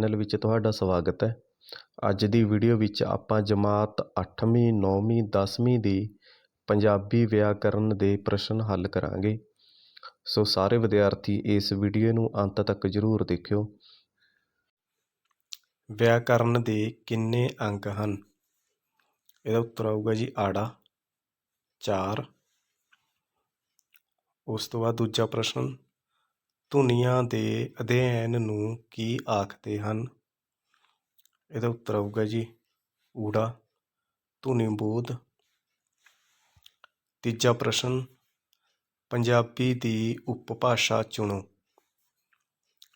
Channel ਵਿੱਚ ਤੁਹਾਡਾ ਸਵਾਗਤ ਹੈ। ਅੱਜ ਦੀ ਵੀਡੀਓ ਵਿੱਚ ਆਪਾਂ ਜਮਾਤ 8ਵੀਂ 9ਵੀਂ 10ਵੀਂ ਦੀ ਪੰਜਾਬੀ ਵਿਆਕਰਨ ਦੇ ਪ੍ਰਸ਼ਨ ਹੱਲ ਕਰਾਂਗੇ। ਸੋ ਸਾਰੇ ਵਿਦਿਆਰਥੀ ਇਸ ਵੀਡੀਓ ਨੂੰ ਅੰਤ ਤੱਕ ਜ਼ਰੂਰ ਦੇਖਿਓ। ਵਿਆਕਰਨ ਦੇ ਕਿੰਨੇ ਅੰਕ ਹਨ? ਇਹਦਾ ਉੱਤਰ ਆਊਗਾ ਜੀ ਆੜਾ 4 ਉਸ ਤੋਂ ਬਾਅਦ ਦੂਜਾ ਪ੍ਰਸ਼ਨ ਧੁਨੀਆਂ ਦੇ ਅਧਿਐਨ ਨੂੰ ਕੀ ਆਖਦੇ ਹਨ? ਇਹਦਾ ਉੱਤਰ ਆਊਗਾ ਜੀ, ਊੜਾ, ਧੁਨੀ ਬੋਧ। ਤੀਜਾ ਪ੍ਰਸ਼ਨ, ਪੰਜਾਬੀ ਦੀ ਉਪਭਾਸ਼ਾ ਚੁਣੋ।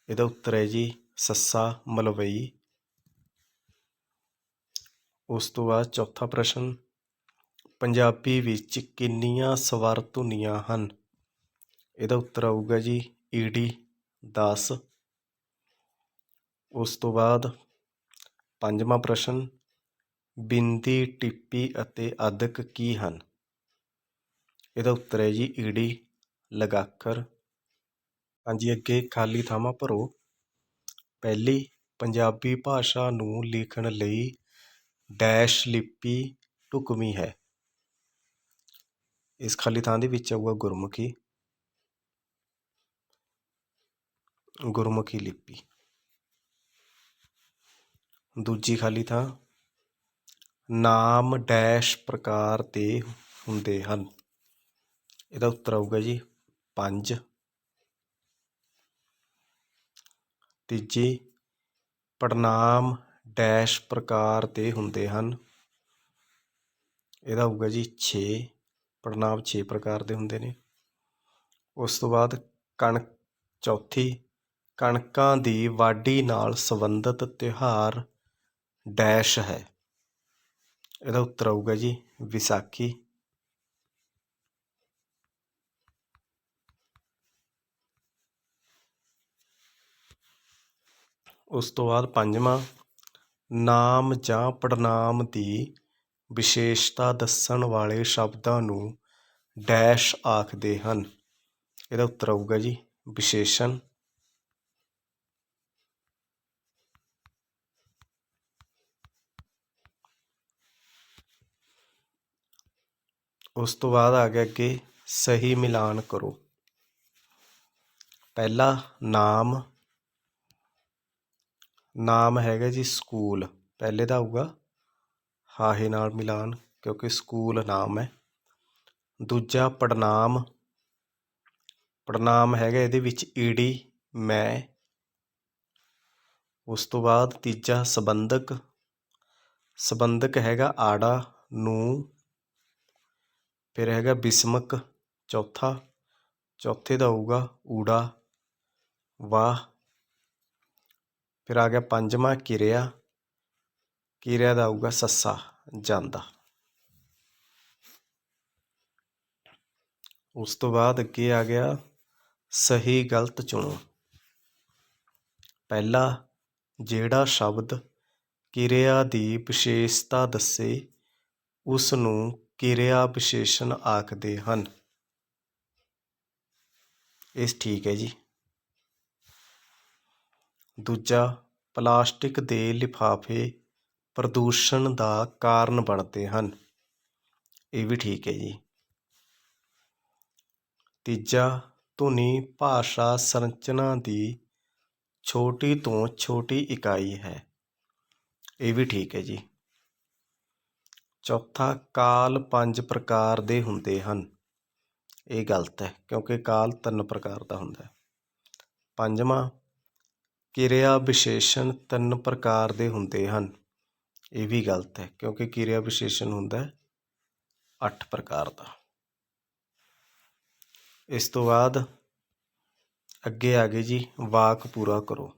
ਇਹਦਾ ਉੱਤਰ ਹੈ ਜੀ, ਸੱਸਾ ਮਲਵਈ। ਉਸ ਤੋਂ ਬਾਅਦ ਚੌਥਾ ਪ੍ਰਸ਼ਨ, ਪੰਜਾਬੀ ਵਿੱਚ ਕਿੰਨੀਆਂ ਸਵਰ ਧੁਨੀਆਂ ਹਨ? ਇਹਦਾ ਉੱਤਰ ਆਊਗਾ ਜੀ ਈੜੀ 10 ਉਸ ਤੋਂ ਬਾਅਦ ਪੰਜਵਾਂ ਪ੍ਰਸ਼ਨ, ਬਿੰਦੀ, ਟਿੱਪੀ ਅਤੇ ਅਦਕ ਕੀ ਹਨ? ਇਹਦਾ ਉੱਤਰ ਹੈ ਜੀ ਈ ਡੀ ਲਗਾਖਰ। ਹਾਂਜੀ, ਅੱਗੇ ਖਾਲੀ ਥਾਵਾਂ ਭਰੋ। ਪਹਿਲੀ, ਪੰਜਾਬੀ ਭਾਸ਼ਾ ਨੂੰ ਲਿਖਣ ਲਈ ਡੈਸ਼ ਲਿਪੀ ਢੁਕਵੀਂ ਹੈ। ਇਸ ਖਾਲੀ ਥਾਂ ਦੇ ਵਿੱਚ ਆਊਗਾ ਗੁਰਮੁਖੀ। ਗੁਰਮੁਖੀ ਲਿਪੀ ਦੂਜੀ ਖਾਲੀ ਥਾਂ ਨਾਮ ਡੈਸ਼ ਪ੍ਰਕਾਰ ਦੇ ਹੁੰਦੇ ਹਨ ਇਹਦਾ ਉੱਤਰ ਆਊਗਾ ਜੀ ਪੰਜ ਤੀਜੀ ਪੜਨਾਮ ਡੈਸ਼ ਪ੍ਰਕਾਰ ਦੇ ਹੁੰਦੇ ਹਨ ਇਹਦਾ ਹੋਊਗਾ ਜੀ 6 ਪੜਨਾਮ 6 ਪ੍ਰਕਾਰ ਦੇ ਹੁੰਦੇ ਨੇ ਉਸ ਤੋਂ ਬਾਅਦ ਕਣਕ ਚੌਥੀ ਕਣਕਾਂ ਦੀ ਵਾਢੀ ਨਾਲ ਸੰਬੰਧਿਤ ਤਿਉਹਾਰ ਡੈਸ਼ ਹੈ। ਇਹਦਾ ਉੱਤਰ ਆਊਗਾ ਜੀ, ਵਿਸਾਖੀ। ਉਸ ਤੋਂ ਬਾਅਦ ਪੰਜਵਾਂ, ਨਾਮ ਜਾਂ ਪੜਨਾਮ ਦੀ ਵਿਸ਼ੇਸ਼ਤਾ ਦੱਸਣ ਵਾਲੇ ਸ਼ਬਦਾਂ ਨੂੰ ਡੈਸ਼ ਆਖਦੇ ਹਨ। ਇਹਦਾ ਉੱਤਰ ਆਊਗਾ ਜੀ, ਵਿਸ਼ੇਸ਼ਣ। ਉਸ ਤੋਂ ਬਾਅਦ ਆ ਗਿਆ ਅੱਗੇ ਸਹੀ ਮਿਲਾਨ ਕਰੋ। ਪਹਿਲਾ ਨਾਮ। ਨਾਮ ਹੈਗਾ ਜੀ ਸਕੂਲ। ਪਹਿਲੇ ਦਾ ਆਊਗਾ ਹਾਹੇ ਨਾਲ ਮਿਲਾਨ, ਕਿਉਂਕਿ ਸਕੂਲ ਨਾਮ ਹੈ। ਦੂਜਾ ਪੜਨਾਮ। ਪੜਨਾਮ ਹੈਗਾ ਇਹਦੇ ਵਿੱਚ ਈੜੀ ਮੈਂ। ਉਸ ਤੋਂ ਬਾਅਦ ਤੀਜਾ ਸੰਬੰਧਕ। ਸੰਬੰਧਕ ਹੈਗਾ ਆੜਾ, ਨੂੰ। ਫਿਰ ਹੈਗਾ ਬਿਸਮਕ, ਚੌਥਾ, ਚੌਥੇ ਦਾ ਹੋਊਗਾ ਊੜਾ, ਵਾਹ। ਫਿਰ ਆ ਗਿਆ ਪੰਜਵਾਂ ਕਿਰਿਆ ਕਿਰਿਆ ਦਾ ਆਊਗਾ ਸੱਸਾ, ਜਾਂਦਾ। ਉਸ ਤੋਂ ਬਾਅਦ ਅੱਗੇ ਆ ਗਿਆ ਸਹੀ ਗਲਤ ਚੁਣੋ। ਪਹਿਲਾ, ਜਿਹੜਾ ਸ਼ਬਦ ਕਿਰਿਆ ਦੀ ਵਿਸ਼ੇਸ਼ਤਾ ਦੱਸੇ ਉਸ ਨੂੰ ਕਿਰਿਆ ਵਿਸ਼ੇਸ਼ਣ ਆਖਦੇ ਹਨ। ਇਸ ਠੀਕ ਹੈ ਜੀ। ਦੂਜਾ, ਪਲਾਸਟਿਕ ਦੇ ਲਿਫਾਫੇ ਪ੍ਰਦੂਸ਼ਣ ਦਾ ਕਾਰਨ ਬਣਦੇ ਹਨ। ਇਹ ਵੀ ਠੀਕ ਹੈ ਜੀ। ਤੀਜਾ, ਧੁਨੀ ਭਾਸ਼ਾ ਸੰਰਚਨਾ ਦੀ ਛੋਟੀ ਤੋਂ ਛੋਟੀ ਇਕਾਈ ਹੈ। ਇਹ ਵੀ ਠੀਕ ਹੈ ਜੀ। ਚੌਥਾ ਕਾਲ ਪੰਜ ਪ੍ਰਕਾਰ ਦੇ ਹੁੰਦੇ ਹਨ। ਇਹ ਗਲਤ ਹੈ, ਕਿਉਂਕਿ ਕਾਲ ਤਿੰਨ ਪ੍ਰਕਾਰ ਦਾ ਹੁੰਦਾ ਹੈ। ਪੰਜਵਾਂ ਕਿਰਿਆ ਵਿਸ਼ੇਸ਼ਣ ਤਿੰਨ ਪ੍ਰਕਾਰ ਦੇ ਹੁੰਦੇ ਹਨ। ਇਹ ਵੀ ਗਲਤ ਹੈ, ਕਿਉਂਕਿ ਕਿਰਿਆ ਵਿਸ਼ੇਸ਼ਣ ਹੁੰਦਾ ਹੈ 8 ਪ੍ਰਕਾਰ ਦਾ। ਇਸ ਤੋਂ ਬਾਅਦ ਅੱਗੇ ਆ ਗਏ ਜੀ, ਵਾਕ ਪੂਰਾ ਕਰੋ।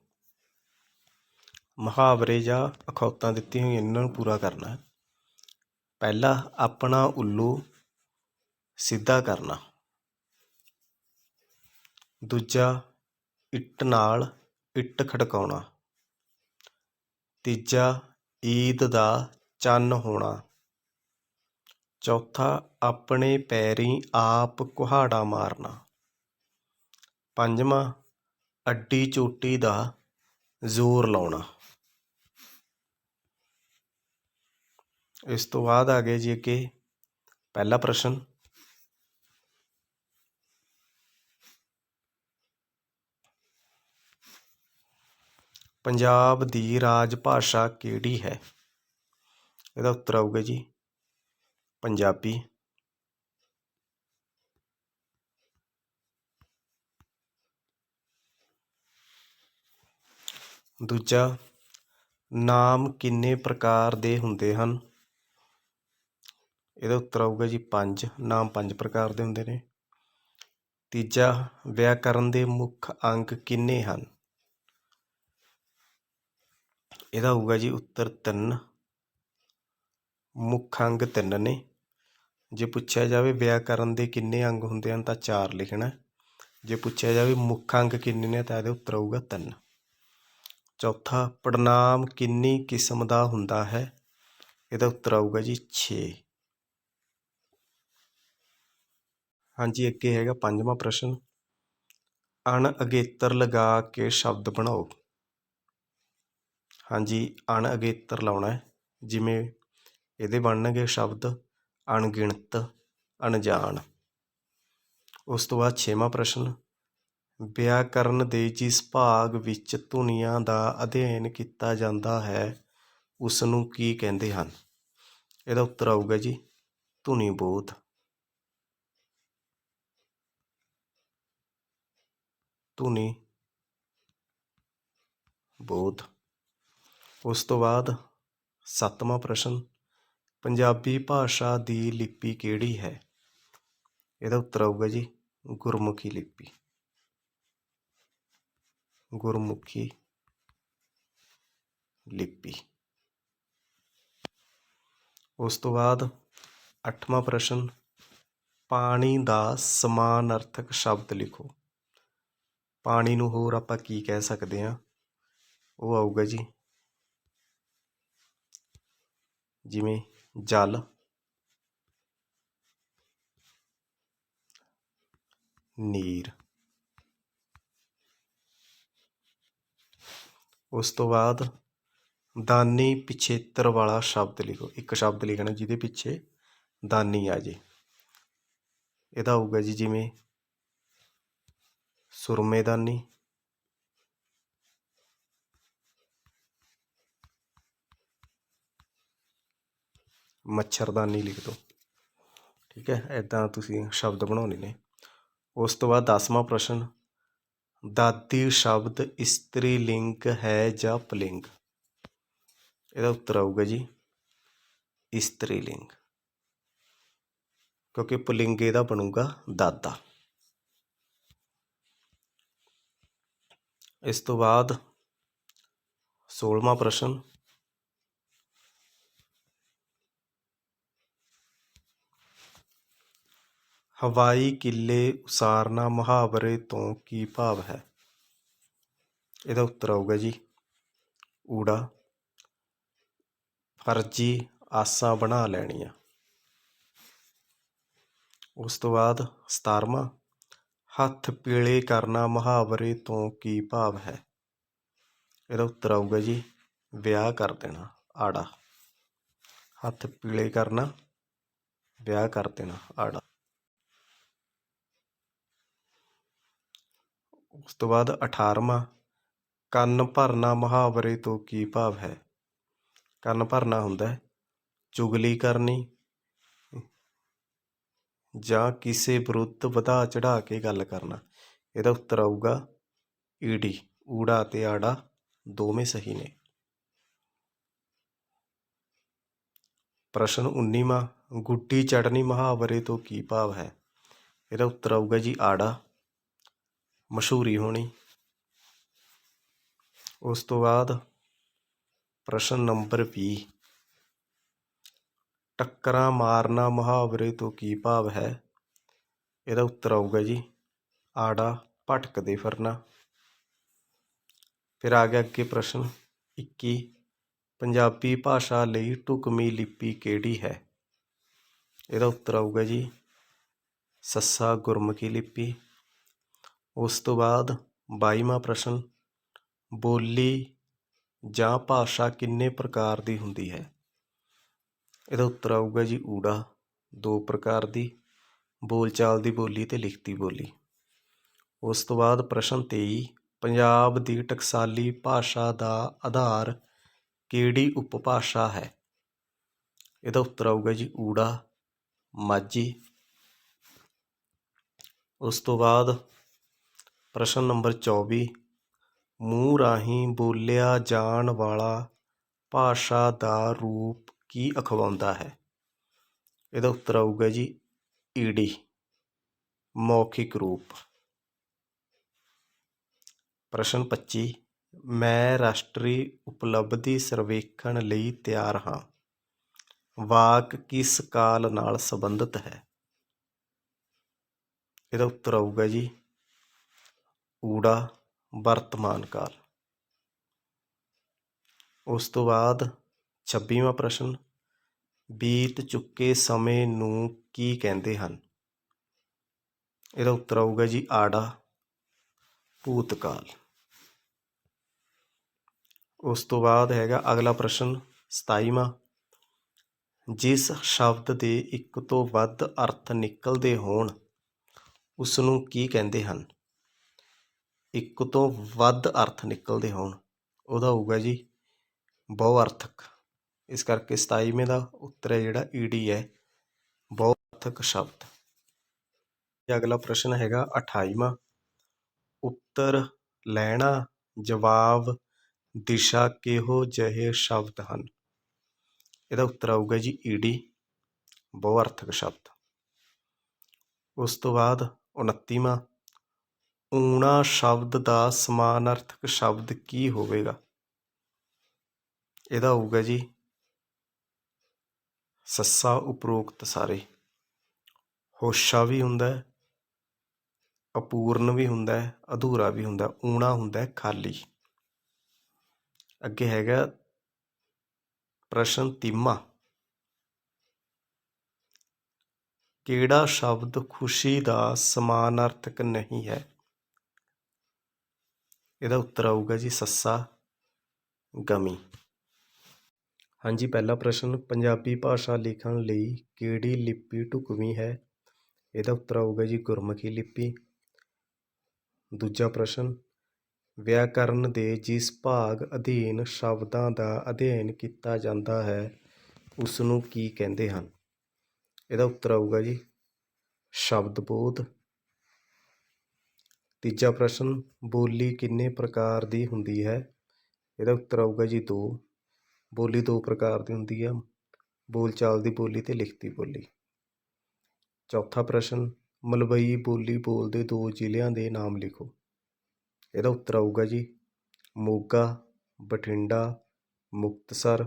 ਮੁਹਾਵਰੇ ਜਾਂ ਅਖੌਤਾਂ ਦਿੱਤੀਆਂ ਹੋਈਆਂ ਇਹਨਾਂ ਨੂੰ ਪੂਰਾ ਕਰਨਾ ਹੈ। ਪਹਿਲਾ ਆਪਣਾ ਉੱਲੂ ਸਿੱਧਾ ਕਰਨਾ। ਦੂਜਾ ਇੱਟ ਨਾਲ ਇੱਟ ਖੜਕਾਉਣਾ। ਤੀਜਾ ਈਦ ਦਾ ਚੰਨ ਹੋਣਾ। ਚੌਥਾ ਆਪਣੇ ਪੈਰੀਂ ਆਪ ਕੁਹਾੜਾ ਮਾਰਨਾ। ਪੰਜਵਾਂ ਅੱਡੀ ਚੋਟੀ ਦਾ ਜ਼ੋਰ ਲਾਉਣਾ। ਇਸ ਤੋਂ ਬਾਅਦ ਆ ਗਏ ਜੀ ਅੱਗੇ ਪਹਿਲਾ ਪ੍ਰਸ਼ਨ। ਪੰਜਾਬ ਦੀ ਰਾਜ ਭਾਸ਼ਾ ਕਿਹੜੀ ਹੈ? ਇਹਦਾ ਉੱਤਰ ਆਊਗਾ ਜੀ, ਪੰਜਾਬੀ। ਦੂਜਾ, ਨਾਮ ਕਿੰਨੇ ਪ੍ਰਕਾਰ ਦੇ ਹੁੰਦੇ ਹਨ? ਇਹਦਾ ਉੱਤਰ ਆਊਗਾ ਜੀ ਪੰਜ, ਨਾਮ ਪੰਜ ਪ੍ਰਕਾਰ ਦੇ ਹੁੰਦੇ ਨੇ। ਤੀਜਾ ਵਿਆਕਰਨ ਦੇ ਮੁੱਖ ਅੰਗ ਕਿੰਨੇ ਹਨ? ਇਹਦਾ ਹੋਊਗਾ ਜੀ ਉੱਤਰ ਤਿੰਨ। ਮੁੱਖ ਅੰਗ ਤਿੰਨ ਨੇ। ਜੇ ਪੁੱਛਿਆ ਜਾਵੇ ਵਿਆਕਰਨ ਦੇ ਕਿੰਨੇ ਅੰਗ ਹੁੰਦੇ ਹਨ ਤਾਂ ਚਾਰ ਲਿਖਣਾ। ਜੇ ਪੁੱਛਿਆ ਜਾਵੇ ਮੁੱਖ ਅੰਗ ਕਿੰਨੇ ਨੇ ਤਾਂ ਇਹਦੇ ਉੱਤਰ ਆਊਗਾ ਤਿੰਨ। ਚੌਥਾ ਪੜਨਾਮ ਕਿੰਨੀ ਕਿਸਮ ਦਾ ਹੁੰਦਾ ਹੈ? ਇਹਦਾ ਉੱਤਰ ਆਊਗਾ ਜੀ 6 ਹਾਂਜੀ, ਅੱਗੇ ਹੈਗਾ ਪੰਜਵਾਂ ਪ੍ਰਸ਼ਨ। ਅਣਅਗੇਤਰ ਲਗਾ ਕੇ ਸ਼ਬਦ ਬਣਾਓ। ਹਾਂਜੀ ਅਣਅਗੇਤਰ ਲਾਉਣਾ ਹੈ। ਜਿਵੇਂ ਇਹਦੇ ਬਣਨਗੇ ਸ਼ਬਦ ਅਣਗਿਣਤ, ਅਣਜਾਣ। ਉਸ ਤੋਂ ਬਾਅਦ ਛੇਵਾਂ ਪ੍ਰਸ਼ਨ। ਵਿਆਕਰਨ ਦੇ ਜਿਸ ਭਾਗ ਵਿੱਚ ਧੁਨੀਆਂ ਦਾ ਅਧਿਐਨ ਕੀਤਾ ਜਾਂਦਾ ਹੈ ਉਸ ਨੂੰ ਕੀ ਕਹਿੰਦੇ ਹਨ? ਇਹਦਾ ਉੱਤਰ ਆਊਗਾ ਜੀ, ਧੁਨੀ ਬੋਧ। ਧੁਨੀ। ਬੋਧ। ਉਸ ਤੋਂ ਬਾਅਦ ਸੱਤਵਾਂ ਪ੍ਰਸ਼ਨ, ਪੰਜਾਬੀ ਭਾਸ਼ਾ ਦੀ ਲਿਪੀ ਕਿਹੜੀ ਹੈ? ਇਹਦਾ ਉੱਤਰ ਆਊਗਾ ਜੀ, ਗੁਰਮੁਖੀ ਲਿਪੀ। ਗੁਰਮੁਖੀ ਲਿਪੀ। ਉਸ ਤੋਂ ਬਾਅਦ ਅੱਠਵਾਂ ਪ੍ਰਸ਼ਨ, ਪਾਣੀ ਦਾ ਸਮਾਨਾਰਥਕ ਸ਼ਬਦ ਲਿਖੋ। ਪਾਣੀ ਨੂੰ ਹੋਰ ਆਪਾਂ ਕੀ ਕਹਿ ਸਕਦੇ ਹਾਂ? ਉਹ ਆਊਗਾ ਜੀ। ਜਿਵੇਂ ਜਲ। ਨੀਰ। ਉਸ ਤੋਂ ਬਾਅਦ ਦਾਨੀ ਪਿਛੇਤਰ ਵਾਲਾ ਸ਼ਬਦ ਲਿਖੋ। ਇੱਕ ਸ਼ਬਦ ਲਿਖਣਾ ਜਿਹਦੇ ਪਿੱਛੇ ਦਾਨੀ ਆ ਜੇ। ਇਹਦਾ ਆਊਗਾ ਜੀ ਜਿਵੇਂ ਸੁਰਮੇਦਾਨੀ ਮੱਛਰਦਾਨੀ ਲਿਖ ਦਿਓ ਠੀਕ ਹੈ ਐਦਾਂ ਤੁਸੀਂ ਸ਼ਬਦ ਬਣਾਉਣੇ ਨੇ। ਉਸ ਤੋਂ ਬਾਅਦ 10ਵਾਂ ਪ੍ਰਸ਼ਨ ਦਾਦੀ ਸ਼ਬਦ ਇਸਤਰੀ ਲਿੰਗ ਹੈ ਜਾਂ ਪੁਲਿੰਗ? ਇਹਦਾ ਉੱਤਰ ਆਊਗਾ ਜੀ, ਇਸਤਰੀ ਲਿੰਗ। ਕਿਉਂਕਿ ਪੁਲਿੰਗ ਇਹਦਾ ਬਣੂਗਾ ਦਾਦਾ ਇਸ ਤੋਂ ਬਾਅਦ 16ਵਾਂ ਪ੍ਰਸ਼ਨ। ਹਵਾਈ ਕਿੱਲੇ ਉਸਾਰਨਾ ਮੁਹਾਵਰੇ ਤੋਂ ਕੀ ਭਾਵ ਹੈ? ਇਹਦਾ ਉੱਤਰ ਆਊਗਾ ਜੀ, ਊੜਾ। ਫਰਜੀ ਆਸਾਂ ਬਣਾ ਲੈਣੀਆਂ। ਉਸ ਤੋਂ ਬਾਅਦ 17ਵਾਂ ਹੱਥ ਪੀਲੇ ਕਰਨਾ ਮੁਹਾਵਰੇ ਤੋਂ ਕੀ ਭਾਵ ਹੈ? ਇਹਦਾ ਉੱਤਰ ਆਊਗਾ ਜੀ, ਵਿਆਹ ਕਰ ਦੇਣਾ, ਆੜਾ। ਹੱਥ ਪੀਲੇ ਕਰਨਾ, ਵਿਆਹ ਕਰ ਦੇਣਾ, ਆੜਾ। ਉਸ ਤੋਂ ਬਾਅਦ 18ਵਾਂ ਕੰਨ ਭਰਨਾ ਮੁਹਾਵਰੇ ਤੋਂ ਕੀ ਭਾਵ ਹੈ? ਕੰਨ ਭਰਨਾ ਹੁੰਦਾ ਚੁਗਲੀ ਕਰਨੀ ਜਾਂ ਕਿਸੇ ਵਿਰੁੱਧ ਵਧਾ ਚੜ੍ਹਾ ਕੇ ਗੱਲ ਕਰਨਾ। ਇਹਦਾ ਉੱਤਰ ਆਊਗਾ ਈੜੀ ਊੜਾ ਅਤੇ ਆੜਾ ਦੋਵੇਂ ਸਹੀ ਨੇ। ਪ੍ਰਸ਼ਨ 19ਵਾਂ ਗੁੱਡੀ ਚੜਨੀ ਮੁਹਾਵਰੇ ਤੋਂ ਕੀ ਭਾਵ ਹੈ? ਇਹਦਾ ਉੱਤਰ ਆਊਗਾ ਜੀ ਆੜਾ, ਮਸ਼ਹੂਰੀ ਹੋਣੀ। ਉਸ ਤੋਂ ਬਾਅਦ ਪ੍ਰਸ਼ਨ ਨੰਬਰ 20 ਟੱਕਰਾਂ ਮਾਰਨਾ ਮੁਹਾਵਰੇ ਤੋਂ ਕੀ ਭਾਵ ਹੈ? ਇਹਦਾ ਉੱਤਰ ਆਊਗਾ ਜੀ, ਆੜਾ ਭਟਕਦੇ ਫਿਰਨਾ। ਫਿਰ ਆ ਗਿਆ ਅੱਗੇ ਪ੍ਰਸ਼ਨ 21 ਪੰਜਾਬੀ ਭਾਸ਼ਾ ਲਈ ਢੁਕਵੀਂ ਲਿਪੀ ਕਿਹੜੀ ਹੈ? ਇਹਦਾ ਉੱਤਰ ਆਊਗਾ ਜੀ, ਸੱਸਾ ਗੁਰਮੁਖੀ ਲਿਪੀ। ਉਸ ਤੋਂ ਬਾਅਦ 22ਵਾਂ ਪ੍ਰਸ਼ਨ, ਬੋਲੀ ਜਾਂ ਭਾਸ਼ਾ ਕਿੰਨੇ ਪ੍ਰਕਾਰ ਦੀ ਹੁੰਦੀ ਹੈ? ਇਹਦਾ ਉੱਤਰ ਆਊਗਾ ਜੀ ਊੜਾ, ਦੋ ਪ੍ਰਕਾਰ ਦੀ, ਬੋਲਚਾਲ ਦੀ ਬੋਲੀ ਤੇ ਲਿਖਤੀ ਬੋਲੀ। ਉਸ ਤੋਂ ਬਾਅਦ ਪ੍ਰਸ਼ਨ 23 ਪੰਜਾਬ ਦੀ ਟਕਸਾਲੀ ਭਾਸ਼ਾ ਦਾ ਆਧਾਰ ਕਿਹੜੀ ਉਪਭਾਸ਼ਾ ਹੈ? ਇਹਦਾ ਉੱਤਰ ਆਊਗਾ ਜੀ ਊੜਾ, ਮਾਝੀ। ਉਸ ਤੋਂ ਬਾਅਦ ਪ੍ਰਸ਼ਨ ਨੰਬਰ 24 ਮੂੰਹ ਰਾਹੀਂ ਬੋਲਿਆ ਜਾਣ ਵਾਲਾ ਭਾਸ਼ਾ ਦਾ ਰੂਪ ਕੀ ਅਖਵਾਉਂਦਾ ਹੈ? ਇਹਦਾ ਉੱਤਰ ਆਊਗਾ ਜੀ, ਈਡੀ, ਮੌਖਿਕ ਰੂਪ। ਪ੍ਰਸ਼ਨ 25 ਮੈਂ ਰਾਸ਼ਟਰੀ ਉਪਲਬਧੀ ਸਰਵੇਖਣ ਲਈ ਤਿਆਰ ਹਾਂ। ਵਾਕ ਕਿਸ ਕਾਲ ਨਾਲ ਸੰਬੰਧਿਤ ਹੈ? ਇਹਦਾ ਉੱਤਰ ਆਊਗਾ ਜੀ, ਊੜਾ, ਵਰਤਮਾਨ ਕਾਲ। ਉਸ ਤੋਂ ਬਾਅਦ 26ਵਾਂ ਪ੍ਰਸ਼ਨ, ਬੀਤ ਚੁੱਕੇ ਸਮੇਂ ਨੂੰ ਕੀ ਕਹਿੰਦੇ ਹਨ? ਇਹਦਾ ਉੱਤਰ ਆਊਗਾ ਜੀ, ਆੜਾ, ਭੂਤਕਾਲ। ਉਸ ਤੋਂ ਬਾਅਦ ਹੈਗਾ ਅਗਲਾ ਪ੍ਰਸ਼ਨ 27ਵਾਂ ਜਿਸ ਸ਼ਬਦ ਦੇ ਇੱਕ ਤੋਂ ਵੱਧ ਅਰਥ ਨਿਕਲਦੇ ਹੋਣ ਉਸ ਨੂੰ ਕੀ ਕਹਿੰਦੇ ਹਨ? ਇੱਕ ਤੋਂ ਵੱਧ ਅਰਥ ਨਿਕਲਦੇ ਹੋਣ, ਉਹਦਾ ਹੋਊਗਾ ਜੀ ਬਹੁ ਅਰਥਕ ਇਸ ਕਰਕੇ 27ਵੇਂ ਦਾ ਉੱਤਰ ਹੈ ਜਿਹੜਾ ਈਡੀ ਹੈ। ਬਹੁ ਅਰਥਕ ਸ਼ਬਦ। ਅਗਲਾ ਪ੍ਰਸ਼ਨ ਹੈਗਾ 28ਵਾਂ ਉੱਤਰ ਲੈਣਾ, ਜਵਾਬ, ਦਿਸ਼ਾ ਕਿਹੋ ਜਿਹੇ ਸ਼ਬਦ ਹਨ? ਇਹਦਾ ਉੱਤਰ ਆਊਗਾ ਜੀ ਈਡੀ ਬਹੁ ਅਰਥਕ ਸ਼ਬਦ। ਉਸ ਤੋਂ ਬਾਅਦ 29ਵਾਂ ਊਣਾ ਸ਼ਬਦ ਦਾ ਸਮਾਨਾਰਥਕ ਸ਼ਬਦ ਕੀ ਹੋਵੇਗਾ? ਇਹਦਾ ਹੋਊਗਾ ਜੀ ਸੱਸਾ ਉਪਰੋਕਤ ਸਾਰੇ। ਹੋਸ਼ਾ ਵੀ ਹੁੰਦਾ ਅਪੂਰਨ ਵੀ ਹੁੰਦਾ ਅਧੂਰਾ ਵੀ ਹੁੰਦਾ, ਊਣਾ ਹੁੰਦਾ ਖਾਲੀ। ਅੱਗੇ ਹੈਗਾ ਪ੍ਰਸ਼ਨ ਤੀਮਾ। ਕਿਹੜਾ ਸ਼ਬਦ ਖੁਸ਼ੀ ਦਾ ਸਮਾਨਾਰਥਕ ਨਹੀਂ ਹੈ? ਇਹਦਾ ਉੱਤਰ ਆਊਗਾ ਜੀ ਸੱਸਾ ਗਮੀ। ਹਾਂਜੀ, ਪਹਿਲਾ ਪ੍ਰਸ਼ਨ, ਪੰਜਾਬੀ ਭਾਸ਼ਾ ਲਿਖਣ ਲਈ ਕਿਹੜੀ ਲਿਪੀ ਢੁਕਵੀਂ ਹੈ? ਇਹਦਾ ਉੱਤਰ ਆਊਗਾ ਜੀ ਗੁਰਮੁਖੀ ਲਿਪੀ। ਦੂਜਾ ਪ੍ਰਸ਼ਨ, ਵਿਆਕਰਨ ਦੇ ਜਿਸ ਭਾਗ ਅਧੀਨ ਸ਼ਬਦਾਂ ਦਾ ਅਧਿਐਨ ਕੀਤਾ ਜਾਂਦਾ ਹੈ ਉਸ ਨੂੰ ਕੀ ਕਹਿੰਦੇ ਹਨ? ਇਹਦਾ ਉੱਤਰ ਆਊਗਾ ਜੀ ਸ਼ਬਦ ਬੋਧ ਤੀਜਾ ਪ੍ਰਸ਼ਨ, ਬੋਲੀ ਕਿੰਨੇ ਪ੍ਰਕਾਰ ਦੀ ਹੁੰਦੀ ਹੈ? ਇਹਦਾ ਉੱਤਰ ਆਊਗਾ ਜੀ ਦੋ। ਬੋਲੀ ਦੋ ਪ੍ਰਕਾਰ ਦੀ ਹੁੰਦੀ ਹੈ ਬੋਲਚਾਲ ਦੀ ਬੋਲੀ ਅਤੇ ਲਿਖਤੀ ਬੋਲੀ। ਚੌਥਾ ਪ੍ਰਸ਼ਨ, ਮਲਵਈ ਬੋਲੀ ਬੋਲਦੇ ਦੋ ਜ਼ਿਲ੍ਹਿਆਂ ਦੇ ਨਾਮ ਲਿਖੋ। ਇਹਦਾ ਉੱਤਰ ਆਊਗਾ ਜੀ, ਮੋਗਾ, ਬਠਿੰਡਾ, ਮੁਕਤਸਰ,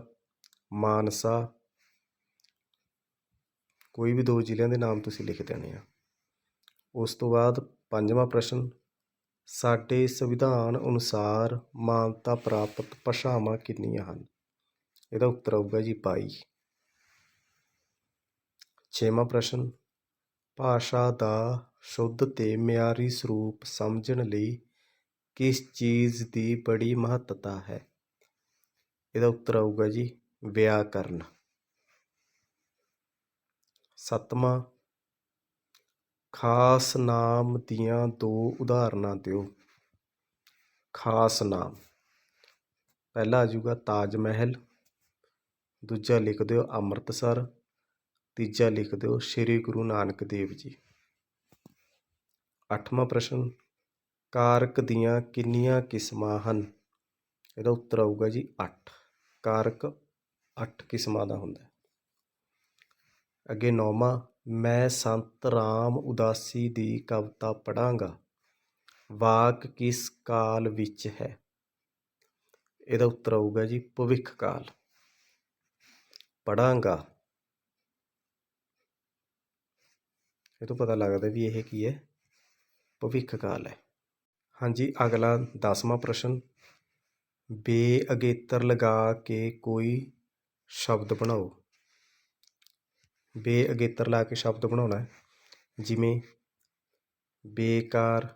ਮਾਨਸਾ। ਕੋਈ ਵੀ ਦੋ ਜ਼ਿਲ੍ਹਿਆਂ ਦੇ ਨਾਮ ਤੁਸੀਂ ਲਿਖ ਦੇਣੇ ਆ। ਉਸ ਤੋਂ ਬਾਅਦ ਪੰਜਵਾਂ ਪ੍ਰਸ਼ਨ, ਸਾਡੇ ਸੰਵਿਧਾਨ ਅਨੁਸਾਰ ਮਾਨਤਾ ਪ੍ਰਾਪਤ ਭਾਸ਼ਾਵਾਂ ਕਿੰਨੀਆਂ ਹਨ? ਇਹਦਾ ਉੱਤਰ ਆਊਗਾ ਜੀ 22 ਛੇਵਾਂ ਪ੍ਰਸ਼ਨ, ਭਾਸ਼ਾ ਦਾ ਸ਼ੁੱਧ ਤੇ ਮਿਆਰੀ ਸਰੂਪ ਸਮਝਣ ਲਈ ਕਿਸ ਚੀਜ਼ ਦੀ ਬੜੀ ਮਹੱਤਤਾ ਹੈ? ਇਹਦਾ ਉੱਤਰ ਆਊਗਾ ਜੀ ਵਿਆਕਰਨ। ਸੱਤਵਾਂ, ਖਾਸ ਨਾਮ ਦੀਆਂ ਦੋ ਉਦਾਹਰਨਾਂ ਦਿਓ। ਖਾਸ ਨਾਮ। ਪਹਿਲਾ ਆ ਜਾਊਗਾ ਤਾਜ ਮਹਿਲ ਦੂਜਾ ਲਿਖ ਦਿਓ ਅੰਮ੍ਰਿਤਸਰ, ਤੀਜਾ ਲਿਖ ਦਿਓ ਸ੍ਰੀ ਗੁਰੂ ਨਾਨਕ ਦੇਵ ਜੀ। ਅੱਠਵਾਂ ਪ੍ਰਸ਼ਨ, ਕਾਰਕ ਦੀਆਂ ਕਿੰਨੀਆਂ ਕਿਸਮਾਂ ਹਨ? ਇਹਦਾ ਉੱਤਰ ਆਊਗਾ ਜੀ 8 ਕਾਰਕ 8 ਕਿਸਮਾਂ ਦਾ ਹੁੰਦਾ ਹੈ। ਅੱਗੇ ਨੌਵਾਂ, ਮੈਂ ਸੰਤ ਰਾਮ ਉਦਾਸੀ ਦੀ ਕਵਿਤਾ ਪੜਾਂਗਾ ਵਾਕ ਕਿਸ ਕਾਲ ਵਿੱਚ ਹੈ? ਇਹਦਾ ਉੱਤਰ ਆਊਗਾ ਜੀ ਭਵਿੱਖ ਕਾਲ ਪੜਾਂਗਾ ਇਹ ਤੋਂ ਪਤਾ ਲੱਗਦਾ ਵੀ ਇਹ ਕੀ ਹੈ? ਭਵਿੱਖ ਕਾਲ ਹੈ। ਹਾਂਜੀ, ਅਗਲਾ 10ਵਾਂ ਪ੍ਰਸ਼ਨ। ਬੇ ਅਗੇਤਰ ਲਗਾ ਕੇ ਕੋਈ ਸ਼ਬਦ ਬਣਾਓ। ਬੇ ਅਗੇਤਰ ਲਾ ਕੇ ਸ਼ਬਦ ਬਣਾਉਣਾ ਜਿਵੇਂ ਬੇਕਾਰ,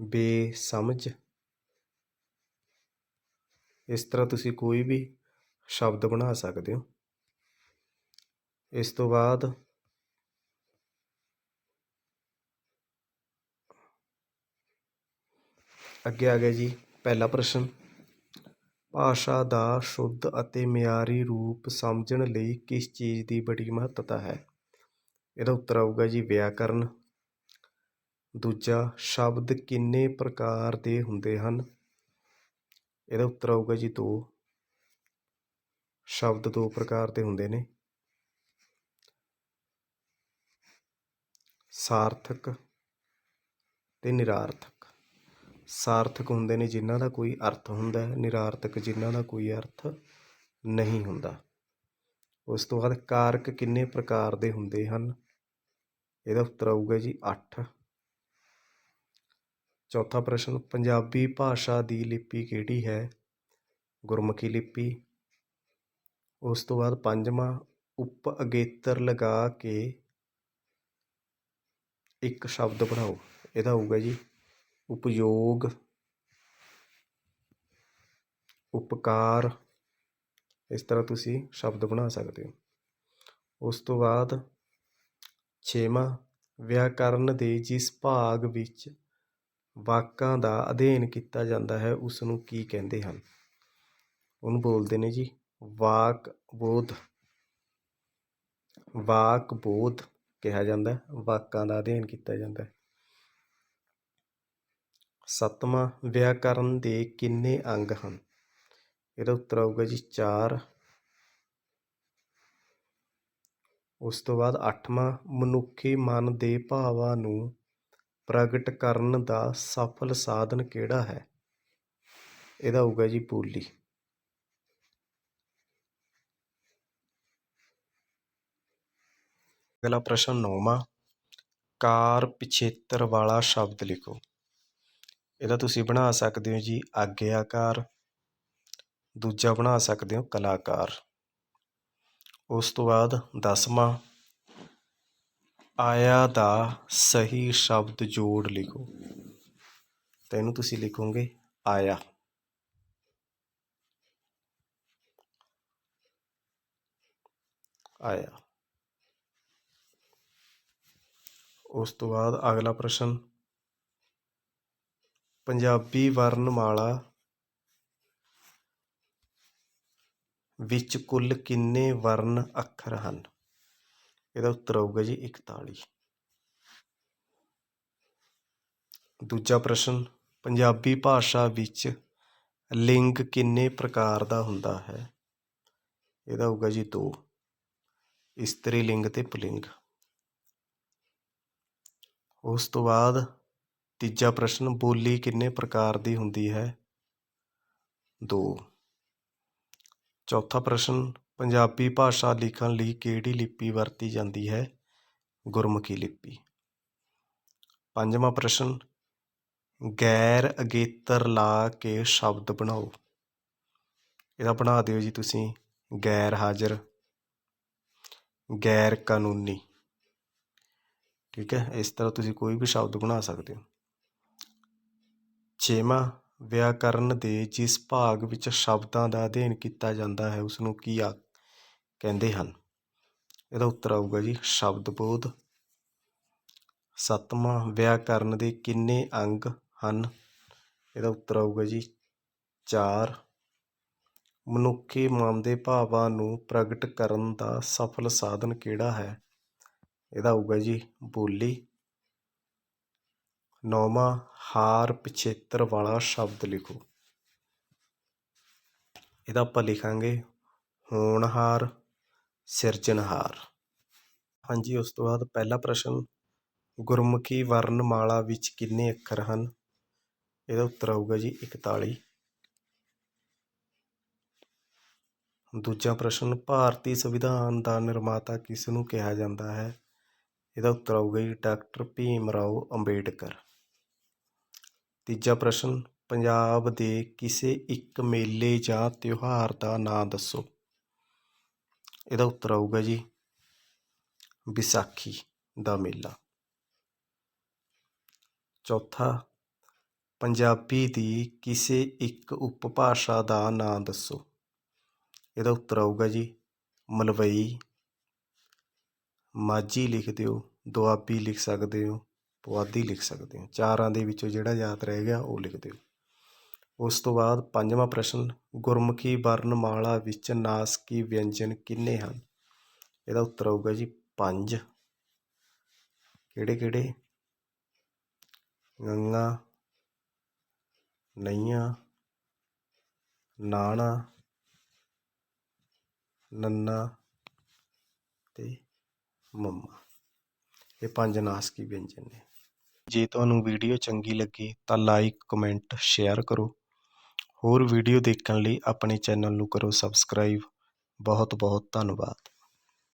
ਬੇਸਮਝ ਇਸ ਤਰ੍ਹਾਂ ਤੁਸੀਂ ਕੋਈ ਵੀ ਸ਼ਬਦ ਬਣਾ ਸਕਦੇ ਹੋ। ਇਸ ਤੋਂ ਬਾਅਦ ਅੱਗੇ ਆ ਗਿਆ ਜੀ, ਪਹਿਲਾ ਪ੍ਰਸ਼ਨ। ਭਾਸ਼ਾ ਦਾ ਸ਼ੁੱਧ ਅਤੇ ਮਿਆਰੀ ਰੂਪ ਸਮਝਣ ਲਈ ਕਿਸ ਚੀਜ਼ ਦੀ ਬੜੀ ਮਹੱਤਤਾ ਹੈ? ਇਹਦਾ ਉੱਤਰ ਆਊਗਾ ਜੀ, ਵਿਆਕਰਨ। ਦੂਜਾ, ਸ਼ਬਦ ਕਿੰਨੇ ਪ੍ਰਕਾਰ ਦੇ ਹੁੰਦੇ ਹਨ? ਇਹਦਾ ਉੱਤਰ ਆਊਗਾ ਜੀ ਦੋ। ਸ਼ਬਦ ਦੋ ਪ੍ਰਕਾਰ ਦੇ ਹੁੰਦੇ ਨੇ। ਸਾਰਥਕ ਤੇ ਨਿਰਾਰਥਕ। ਸਾਰਥਕ ਹੁੰਦੇ ਨੇ ਜਿਨ੍ਹਾਂ ਦਾ ਕੋਈ ਅਰਥ ਹੁੰਦਾ ਹੈ, ਨਿਰਾਰਥਕ ਜਿਨ੍ਹਾਂ ਦਾ ਕੋਈ ਅਰਥ ਨਹੀਂ ਹੁੰਦਾ। ਉਸ ਤੋਂ ਬਾਅਦ ਕਾਰਕ ਕਿੰਨੇ ਪ੍ਰਕਾਰ ਦੇ ਹੁੰਦੇ ਹਨ? ਇਹਦਾ ਉੱਤਰ ਆਊਗਾ ਜੀ 8 ਚੌਥਾ ਪ੍ਰਸ਼ਨ, ਪੰਜਾਬੀ ਭਾਸ਼ਾ ਦੀ ਲਿਪੀ ਕਿਹੜੀ ਹੈ? ਗੁਰਮੁਖੀ ਲਿਪੀ। ਉਸ ਤੋਂ ਬਾਅਦ ਪੰਜਵਾਂ ਉਪ ਅਗੇਤਰ ਲਗਾ ਕੇ ਇੱਕ ਸ਼ਬਦ ਬਣਾਓ। ਇਹਦਾ ਹੋਊਗਾ ਜੀ, ਉਪਯੋਗ, ਉਪਕਾਰ। ਇਸ ਤਰ੍ਹਾਂ ਤੁਸੀਂ ਸ਼ਬਦ ਬਣਾ ਸਕਦੇ ਹੋ। ਉਸ ਤੋਂ ਬਾਅਦ ਛੇਵਾਂ, ਵਿਆਕਰਨ ਦੇ ਜਿਸ ਭਾਗ ਵਿੱਚ ਵਾਕਾਂ ਦਾ ਅਧਿਐਨ ਕੀਤਾ ਜਾਂਦਾ ਹੈ ਉਸ ਨੂੰ ਕੀ ਕਹਿੰਦੇ ਹਨ? ਉਹਨੂੰ ਬੋਲਦੇ ਨੇ ਜੀ, ਵਾਕ ਬੋਧ। ਵਾਕ ਬੋਧ ਕਿਹਾ ਜਾਂਦਾ ਵਾਕਾਂ ਦਾ ਅਧਿਐਨ ਕੀਤਾ ਜਾਂਦਾ ਹੈ। ਸੱਤਵਾਂ, ਵਿਆਕਰਨ ਦੇ ਕਿੰਨੇ ਅੰਗ ਹਨ? ਇਹਦਾ ਉੱਤਰ ਆਊਗਾ ਜੀ 4 ਉਸ ਤੋਂ ਬਾਅਦ 8ਵਾਂ ਮਨੁੱਖੀ ਮਨ ਦੇ ਭਾਵਾਂ ਨੂੰ ਪ੍ਰਗਟ ਕਰਨ ਦਾ ਸਫਲ ਸਾਧਨ ਕਿਹੜਾ ਹੈ? ਇਹਦਾ ਹੋਊਗਾ ਜੀ ਬੋਲੀ। ਅਗਲਾ ਪ੍ਰਸ਼ਨ ਨੌਵਾਂ, ਕਾਰ ਪਿਛੇਤਰ ਵਾਲਾ ਸ਼ਬਦ ਲਿਖੋ। ਇਹਦਾ ਤੁਸੀਂ ਬਣਾ ਸਕਦੇ ਹੋ ਜੀ ਆਗਿਆਕਾਰ, ਦੂਜਾ ਬਣਾ ਸਕਦੇ ਹੋ ਕਲਾਕਾਰ। ਉਸ ਤੋਂ ਬਾਅਦ ਦਸਵਾਂ ਆਇਆ ਦਾ ਸਹੀ ਸ਼ਬਦ ਜੋੜ ਲਿਖੋ। ਤਾਂ ਇਹਨੂੰ ਤੁਸੀਂ ਲਿਖੋਗੇ ਆਇਆ। ਆਇਆ। ਉਸ ਤੋਂ ਬਾਅਦ ਅਗਲਾ ਪ੍ਰਸ਼ਨ। ਪੰਜਾਬੀ ਵਰਣਮਾਲਾ ਵਿੱਚ ਕੁੱਲ ਕਿੰਨੇ ਵਰਨ ਅੱਖਰ ਹਨ? ਇਹਦਾ ਉੱਤਰ ਆਊਗਾ ਜੀ 41 ਦੂਜਾ ਪ੍ਰਸ਼ਨ, ਪੰਜਾਬੀ ਭਾਸ਼ਾ ਵਿੱਚ ਲਿੰਗ ਕਿੰਨੇ ਪ੍ਰਕਾਰ ਦਾ ਹੁੰਦਾ ਹੈ? ਇਹਦਾ ਹੋਊਗਾ ਜੀ ਦੋ। ਇਸਤਰੀ ਲਿੰਗ ਤੇ ਪੁਲਿੰਗ। ਉਸ ਤੋਂ ਬਾਅਦ ਤੀਜਾ ਪ੍ਰਸ਼ਨ, ਬੋਲੀ ਕਿੰਨੇ ਪ੍ਰਕਾਰ ਦੀ ਹੁੰਦੀ ਹੈ? ਦੋ। ਚੌਥਾ ਪ੍ਰਸ਼ਨ ਪੰਜਾਬੀ ਭਾਸ਼ਾ ਲਿਖਣ ਲਈ ਕਿਹੜੀ ਲਿਪੀ ਵਰਤੀ ਜਾਂਦੀ ਹੈ? ਗੁਰਮੁਖੀ ਲਿਪੀ। ਪੰਜਵਾਂ ਪ੍ਰਸ਼ਨ, ਗੈਰ ਅਗੇਤਰ ਲਾ ਕੇ ਸ਼ਬਦ ਬਣਾਓ। ਇਹਦਾ ਬਣਾ ਦਿਓ ਜੀ ਤੁਸੀਂ, ਗੈਰ ਹਾਜ਼ਰ, ਗੈਰ ਕਾਨੂੰਨੀ। ਠੀਕ ਹੈ, ਇਸ ਤਰ੍ਹਾਂ ਤੁਸੀਂ ਕੋਈ ਵੀ ਸ਼ਬਦ ਬਣਾ ਸਕਦੇ ਹੋ। ਛੇਵਾਂ, ਵਿਆਕਰਨ ਦੇ ਜਿਸ ਭਾਗ ਵਿੱਚ ਸ਼ਬਦਾਂ ਦਾ ਅਧਿਐਨ ਕੀਤਾ ਜਾਂਦਾ ਹੈ ਉਸ ਨੂੰ ਕੀ ਆ ਕਹਿੰਦੇ ਹਨ। ਇਹਦਾ ਉੱਤਰ ਆਊਗਾ ਜੀ, ਸ਼ਬਦ ਬੋਧ। ਸੱਤਵਾਂ ਵਿਆਕਰਨ ਦੇ ਕਿੰਨੇ ਅੰਗ ਹਨ? ਇਹਦਾ ਉੱਤਰ ਆਊਗਾ ਜੀ, ਚਾਰ। ਮਨੁੱਖੀ ਮਨ ਦੇ ਭਾਵਾਂ ਨੂੰ ਪ੍ਰਗਟ ਕਰਨ ਦਾ ਸਫਲ ਸਾਧਨ ਕਿਹੜਾ ਹੈ? ਇਹਦਾ ਆਊਗਾ ਜੀ, ਬੋਲੀ। ਨੌਵਾਂ, ਹਾਰ ਪਿਛੇਤਰ ਵਾਲਾ ਸ਼ਬਦ ਲਿਖੋ। ਇਹਦਾ ਆਪਾਂ ਲਿਖਾਂਗੇ, ਹੋਣਹਾਰ। ਸਿਰਜਣਹਾਰ। ਹਾਂਜੀ, ਉਸ ਤੋਂ ਬਾਅਦ ਪਹਿਲਾ ਪ੍ਰਸ਼ਨ, ਗੁਰਮੁਖੀ ਵਰਣਮਾਲਾ ਵਿੱਚ ਕਿੰਨੇ ਅੱਖਰ ਹਨ? ਇਹਦਾ ਉੱਤਰ ਆਊਗਾ ਜੀ 41 ਦੂਜਾ ਪ੍ਰਸ਼ਨ, ਭਾਰਤੀ ਸੰਵਿਧਾਨ ਦਾ ਨਿਰਮਾਤਾ ਕਿਸ ਨੂੰ ਕਿਹਾ ਜਾਂਦਾ ਹੈ? ਇਹਦਾ ਉੱਤਰ ਆਊਗਾ ਜੀ ਡਾਕਟਰ ਭੀਮ ਰਾਓ ਅੰਬੇਡਕਰ। ਤੀਜਾ ਪ੍ਰਸ਼ਨ, ਪੰਜਾਬ ਦੇ ਕਿਸੇ ਇੱਕ ਮੇਲੇ ਜਾਂ ਤਿਉਹਾਰ ਦਾ ਨਾਂ ਦੱਸੋ। ਇਹਦਾ ਉੱਤਰ ਆਊਗਾ ਜੀ, ਵਿਸਾਖੀ ਦਾ ਮੇਲਾ। ਚੌਥਾ, ਪੰਜਾਬੀ ਦੀ ਕਿਸੇ ਇੱਕ ਉਪਭਾਸ਼ਾ ਦਾ ਨਾਂ ਦੱਸੋ। ਇਹਦਾ ਉੱਤਰ ਆਊਗਾ ਜੀ, ਮਲਵਈ। ਮਾਝੀ ਲਿਖ ਦਿਓ, ਦੁਆਬੀ ਲਿਖ ਸਕਦੇ ਹੋ, ਪੁਆਧੀ ਲਿਖ ਸਕਦੇ ਹੋ। ਚਾਰਾਂ ਦੇ ਵਿੱਚੋਂ ਜਿਹੜਾ ਯਾਦ ਰਹਿ ਗਿਆ ਉਹ ਲਿਖ ਦਿਓ। ਉਸ ਤੋਂ ਬਾਅਦ ਪੰਜਵਾਂ ਪ੍ਰਸ਼ਨ, ਗੁਰਮੁਖੀ ਵਰਣਮਾਲਾ ਵਿੱਚ ਨਾਸਕੀ ਵਿਅੰਜਨ ਕਿੰਨੇ ਹਨ? ਇਹਦਾ ਉੱਤਰ ਆਊਗਾ ਜੀ ਪੰਜ। ਕਿਹੜੇ ਕਿਹੜੇ ਗੰਗਾ, ਨਈਆਂ, ਨਾਣਾ, ਨੰਨਾ ਤੇ ਮੰਮਾ। ਇਹ ਪੰਜ ਨਾਸਕੀ ਵਿਅੰਜਨ ਨੇ। ਜੇ ਤੁਹਾਨੂੰ ਵੀਡੀਓ ਚੰਗੀ ਲੱਗੀ ਤਾਂ ਲਾਈਕ ਕਮੈਂਟ ਸ਼ੇਅਰ ਕਰੋ। ਹੋਰ ਵੀਡੀਓ ਦੇਖਣ ਲਈ ਆਪਣੇ ਚੈਨਲ ਨੂੰ ਕਰੋ ਸਬਸਕ੍ਰਾਈਬ। ਬਹੁਤ ਬਹੁਤ ਧੰਨਵਾਦ।